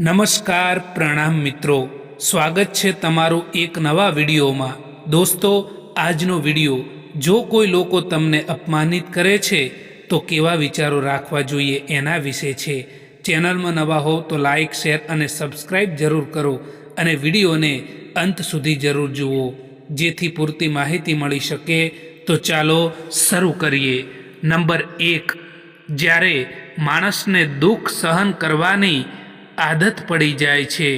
નમસ્કાર પ્રણામ મિત્રો. સ્વાગત છે તમારું એક નવા વિડીયોમાં. દોસ્તો, આજનો વીડિયો, જો કોઈ લોકો તમને અપમાનિત કરે છે, તો કેવા વિચારો રાખવા જોઈએ એના વિશે છે. ચેનલમાં નવા હો તો લાઈક, શેર અને સબસ્ક્રાઈબ જરૂર કરો અને વિડીયોને અંત સુધી જરૂર જુઓ. જેથી પૂરતી માહિતી મળી શકે. તો ચાલો શરૂ કરીએ. નંબર એક. જ્યારે માણસને દુઃખ સહન કરવાની આદત પડી જાય છે,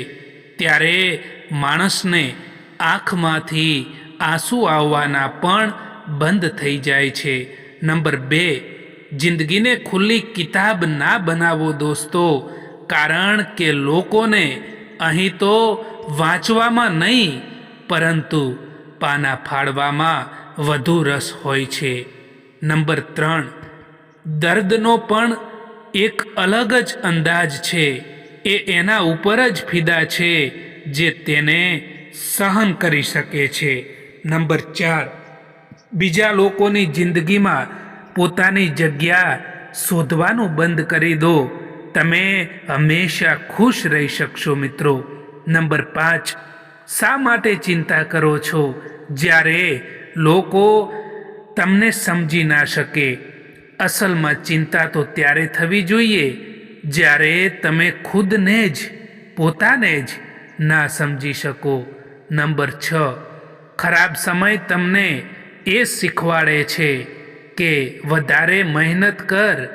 ત્યારે માણસને આંખમાંથી આંસુ આવવાના પણ બંધ થઈ જાય છે. નંબર બે, જિંદગીને ખુલ્લી કિતાબ ના બનાવો દોસ્તો, કારણ કે લોકોને અહીં તો વાંચવામાં નહીં, પરંતુ પાના ફાળવામાં વધુ રસ હોય છે. નંબર ત્રણ, દર્દનો પણ એક અલગ જ અંદાજ છે. એ એના ઉપર જ ફિદા છે, જે તેને સહન કરી શકે છે. નંબર ચાર. બીજા લોકોની જિંદગીમાં પોતાની જગ્યા શોધવાનું બંધ કરી દો. તમે હંમેશા ખુશ રહી શકશો મિત્રો. નંબર પાંચ. શા માટે ચિંતા કરો છો? જ્યારે લોકો તમને સમજી ના શકે. અસલમાં ચિંતા તો ત્યારે થવી જોઈએ જ્યારે તમે ખુદને જ, પોતાને જ ના સમજી શકો. નંબર છ, ખરાબ સમય તમને એ શીખવાડે છે કે વધારે મહેનત કર,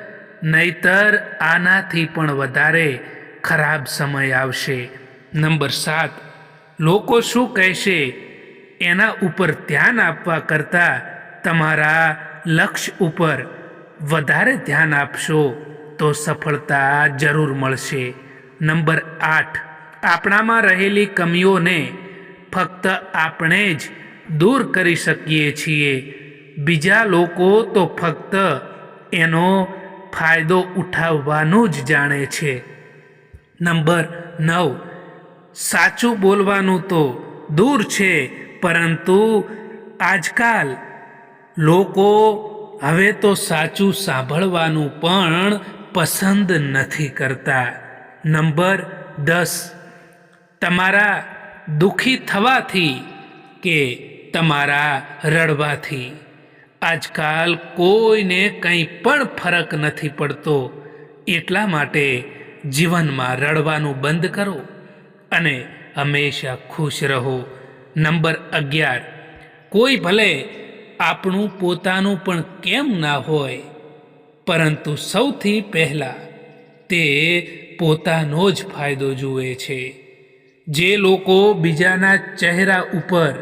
નહીતર આનાથી પણ વધારે ખરાબ સમય આવશે. નંબર સાત, લોકો શું કહેશે? એના ઉપર ધ્યાન આપવા કરતાં તમારા લક્ષ્ય ઉપર વધારે ધ્યાન આપશો. તો સફળતા જરૂર મળશે. નંબર આઠ. આપણામાં રહેલી કમીઓને ફક્ત આપણે જ દૂર કરી શકીએ છીએ. બીજા લોકો તો ફક્ત એનો ફાયદો ઉઠાવવાનું જ જાણે છે. નંબર નવ. સાચું બોલવાનું તો દૂર છે, પરંતુ આજકાલ લોકો હવે તો સાચું સાંભળવાનું પણ પસંદ નથી કરતા. નંબર દસ. તમારા દુઃખી થવાથી કે તમારા રડવાથી. આજકાલ કોઈને કંઈ પણ ફરક નથી પડતો. એટલા માટે જીવનમાં રડવાનું બંધ કરો અને હંમેશા ખુશ રહો. નંબર અગિયાર. કોઈ ભલે આપણું પોતાનું પણ કેમ ના હોય પરંતુ સૌથી પહેલાં તે પોતાનો જ ફાયદો જુએ છે. જે લોકો બીજાના ચહેરા ઉપર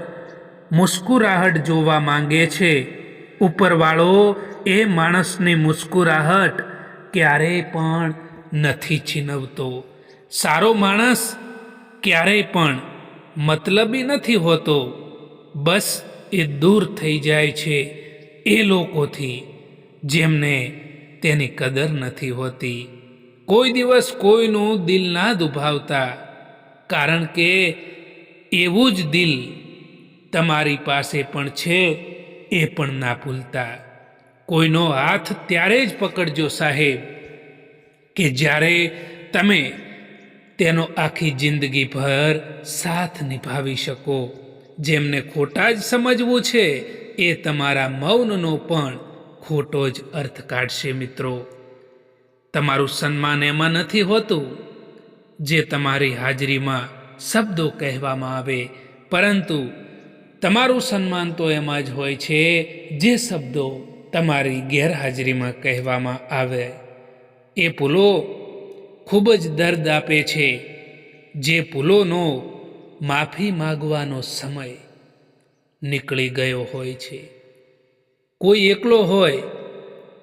મુસ્કુરાહટ જોવા માંગે છે, ઉપરવાળો એ માણસની મુસ્કુરાહટ ક્યારેય પણ નથી છીનવતો. સારો માણસ ક્યારેય પણ મતલબી નથી હોતો. બસ એ દૂર થઈ જાય છે એ લોકોથી, જેમને તેની કદર નથી હોતી. કોઈ દિવસ કોઈનું દિલ ના દુભાવતા, કારણ કે એવું જ દિલ તમારી પાસે પણ છે, એ પણ ના ભૂલતા. કોઈનો હાથ ત્યારે જ પકડજો સાહેબ, કે જ્યારે તમે તેનો આખી જિંદગી ભર સાથ નિભાવી શકો. જેમને ખોટા જ સમજવું છે, એ તમારા મૌનનો પણ ખોટો જ અર્થ કાઢશે મિત્રો. તમારું સન્માન એમાં નથી હોતું, જે તમારી હાજરીમાં શબ્દો કહેવામાં આવે, પરંતુ તમારું સન્માન તો એમાં જ હોય છે, જે શબ્દો તમારી ગેરહાજરીમાં કહેવામાં આવે. એ ભૂલો ખૂબ જ દર્દ આપે છે, જે ભૂલોનો માફી માગવાનો સમય નીકળી ગયો હોય છે. કોઈ એકલો હોય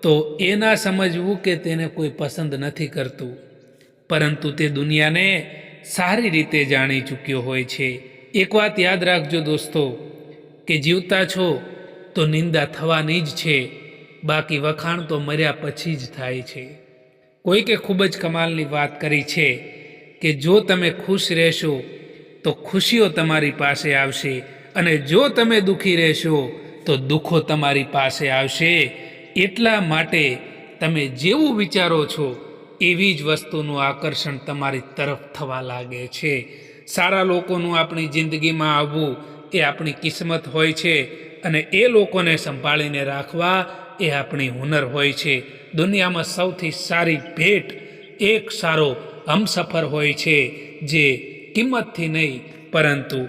તો એ ના સમજવું કે તેને કોઈ પસંદ નથી કરતું. પરંતુ તે દુનિયાને સારી રીતે જાણી ચૂક્યો હોય છે. એક વાત યાદ રાખજો દોસ્તો, કે જીવતા છો તો નિંદા થવાની જ છે. બાકી વખાણ તો મર્યા પછી જ થાય છે. કોઈકે ખૂબ જ કમાલની વાત કરી છે કે જો તમે ખુશ રહેશો તો ખુશીઓ તમારી પાસે આવશે અને જો તમે દુઃખી રહેશો તો દુઃખો તમારી પાસે આવશે. એટલા માટે તમે જેવું વિચારો છો, એવી જ વસ્તુનું આકર્ષણ તમારી તરફ થવા લાગે છે. સારા લોકોનું આપણી જિંદગીમાં આવવું એ આપણી કિસ્મત હોય છે અને એ લોકોને સંભાળીને રાખવા એ આપણી હુનર હોય છે. દુનિયામાં સૌથી સારી ભેટ એક સારો હમસફર હોય છે, જે કિંમતથી નહીં, પરંતુ